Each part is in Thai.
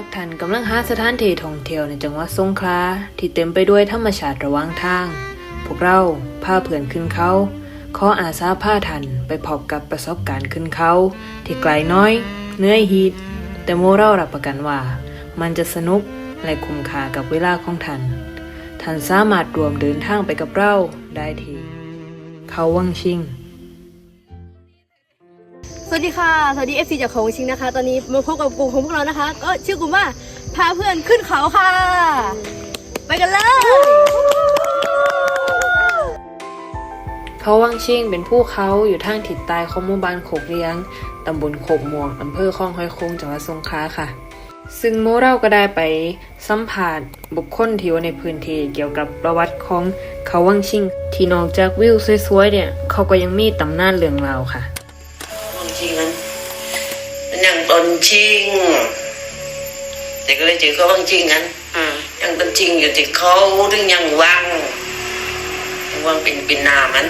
ากท่านกำลังหาสถานที่ท่องเที่ยวในจังหวัดสงขลาที่เต็มไปด้วยธรรมชาติระหว่างทาง พวกเราพาเพื่อนขึ้นเขา ขออาสาพาทันไปพบกับประสบการณ์ขึ้นเขา ที่ไกลน้อยเหนื่อยฮีดแต่โมเรารับประกันว่า มันจะสนุกและคุ้มค่ากับเวลาของท่านท่านสามารถรวมเดินทางไปกับเราได้ที่เขาวังชิง สวัสดีค่ะ สวัสดี FC จากของชิงนะคะ ตอนนี้มาพบกับกลุ่มของพวกเรานะคะ ก็ชื่อกลุ่มว่าพาเพื่อนขึ้นเขาค่ะ ไปกันเลย เขาวังชิงเป็นผู้เขาอยู่ทางทิศใต้ของหมู่บ้านโคกเลี้ยง ตำบลโคกม่วงอำเภอคลองห้อยโคงจังหวัดสงขลาค่ะ ซึ่งโมเราก็ได้ไปสัมผัสบุคคลที่อยู่ในพื้นที่เกี่ยวกับประวัติของเขาวังชิง ที่นอกจากวิวสวยๆเนี่ย เขาก็ยังมีตำนานเรื่องราวค่ะ ยังตนจริงแต่ก็เลยเจอเขาบางจริงกันยังตนจริงอยู่ที่เขาถึงยังว่างยังว่างเป็นเป็นนามัน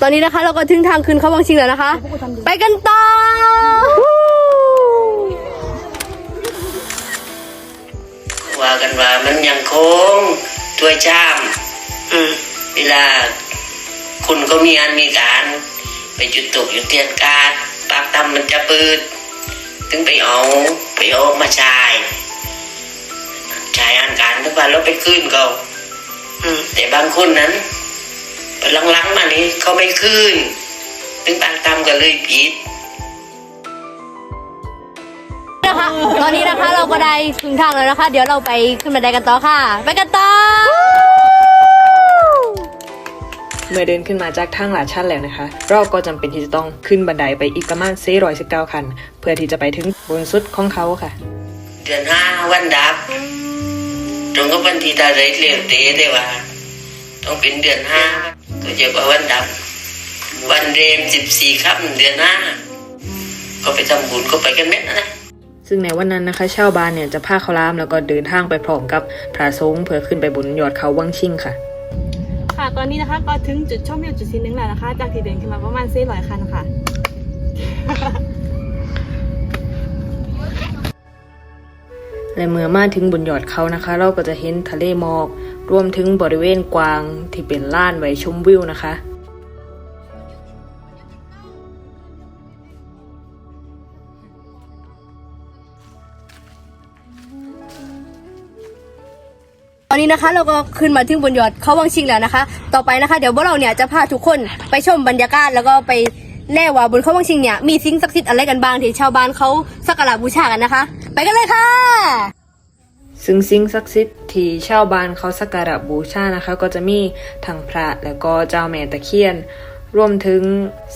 ตอนนี้นะคะ เราก็ถึงทางขึ้นเขาวังชิงแล้วนะคะ ไปกันต่อ กันว่ามันยังคงถ้วยชามอืมเวลาคุณก็มีอันมีการ ไปจุดตกอยู่เทียนการปากตำมันจะปืดถึงไปเอาไปเอามาชายชายอันการทุกวันเราไปคืนเขาอืมแต่บางคนนั้นหลังๆมานี้เขาไม่คืนถึงปากตำก็เลยผิด นะคะ ตอนนี้นะคะเราก็ได้ถึงทางแล้วนะคะ เดี๋ยวเราไปขึ้นบันไดกันต่อค่ะ ไปกันต่อ เมื่อเดินขึ้นมาจากทางหลาดชันแล้วนะคะ เราก็จำเป็นที่จะต้องขึ้นบันไดไปอีกประมาณ419คัน เพื่อที่จะไปถึงบนสุดของเขาค่ะ เดือนห้าวันดับ ตรงกับวันที่ตาเรศเลี้ยงเตะได้ว่า ต้องเป็นเดือนห้าก็จะว่าวันดับ วันเรมสิบสี่ค่ำเดือนห้าก็ไปทำบุญก็ไปกันเม็ดนะนะ ซึ่งในวันนั้นนะคะชาวบ้านเนี่ยจะพาเขาวหลามแล้วก็เดินทางไปพร้อมกับพระสงฆ์เพื่อขึ้นไปบนยอดเขาวังชิงค่ะ ค่ะ ตอนนี้นะคะก็ถึงจุดชมวิวจุดที่หนึ่งแล้วนะคะ จากที่เดินขึ้นมาประมาณ400คันค่ะและเมื่อมาถึงบนยอดเขานะคะ เราก็จะเห็นทะเลหมอก รวมถึงบริเวณกวางที่เป็นล้านไว้ชมวิวนะคะ อนนี้นะคะเราก็ขึ้นมาถึงบนยอดเขาวังชิงแล้วนะคะ ต่อไปนะคะ เดี๋ยวพวกเราเนี่ยจะพาทุกคนไปชมบรรยากาศแล้วก็ไปแล่ว่าบนเขาวังชิงเนี่ยมีสิ่งศักดิ์สิทธิ์อะไรกันบ้างที่ชาวบ้านเขาสักการะบูชากันนะคะ ไปกันเลยค่ะซึ่งสิ่งศักดิ์สิทธิ์ที่ชาวบ้านเขาสักการะบูชานะคะ ก็จะมีทั้งพระแล้วก็เจ้าแม่ตะเคียน รวมถึง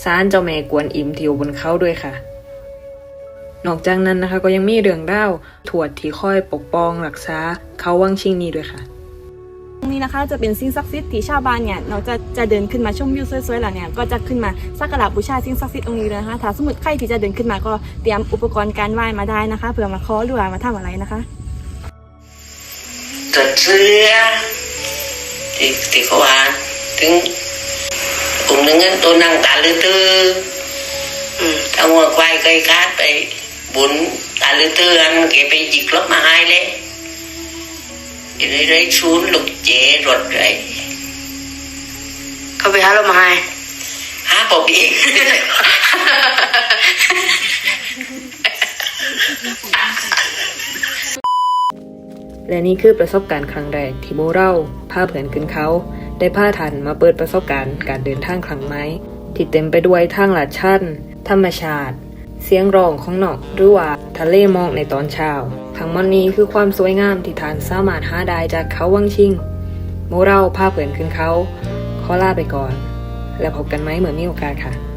ศาลเจ้าแม่กวนอิมที่อยู่บนเขาด้วยค่ะ นอกจากนั้นนะคะก็ยังมีเรื่องเล่าวถวดที่คอยปกป้องรักษาเขาวังชิงนี้ด้วยค่ะตรงนี้นะคะจะเป็นสิ่งศักดิ์สิทธิ์ที่ชาวบ้านเนี่ยนอกจากจะเดินขึ้นมาชมวิวสวยๆแล้วเนี่ยก็จะขึ้นมาสักการะบูชาสิ่งศักดิ์สิทธิ์ตรงนี้เลยนะคะถ้าสมมติใครที่จะเดินขึ้นมาก็เตรียมอุปกรณ์การไหว้มาได้นะคะเผื่อมาขอหรือว่ามาทำอะไรนะคะตัดเสื้อที่ที่เขาว่าถึงกลุ่มหนึงนั้นตัวนั่งตาลือตื้ออืมถ้าวัวควายเคยคาดไป บุญตาลือตื้ออันเก็บไปหยิกลบมาให้เลยอย่าได้ได้ชูนลูกเจรถไรเขาไปหาเรามาให้หาปอบเองและนี่คือประสบการณ์ครั้งแรกที่โมเราพาเพื่อนขึ้นเขา ได้พาทันมาเปิดประสบการณ์การเดินทางครั้งไม้ที่เต็มไปด้วยทางลาดชันธรรมชาติ เสียงร้องของนกหรือว่าทะเลหมอกในตอนเช้า ทั้งหมดนี้คือความสวยงามที่ทานสามารถหาได้จากเขาวังชิงโมเราพาเผื่อนขึ้นเขา ขอลาไปก่อน แล้วพบกันไหมเหมือนมีโอกาสค่ะ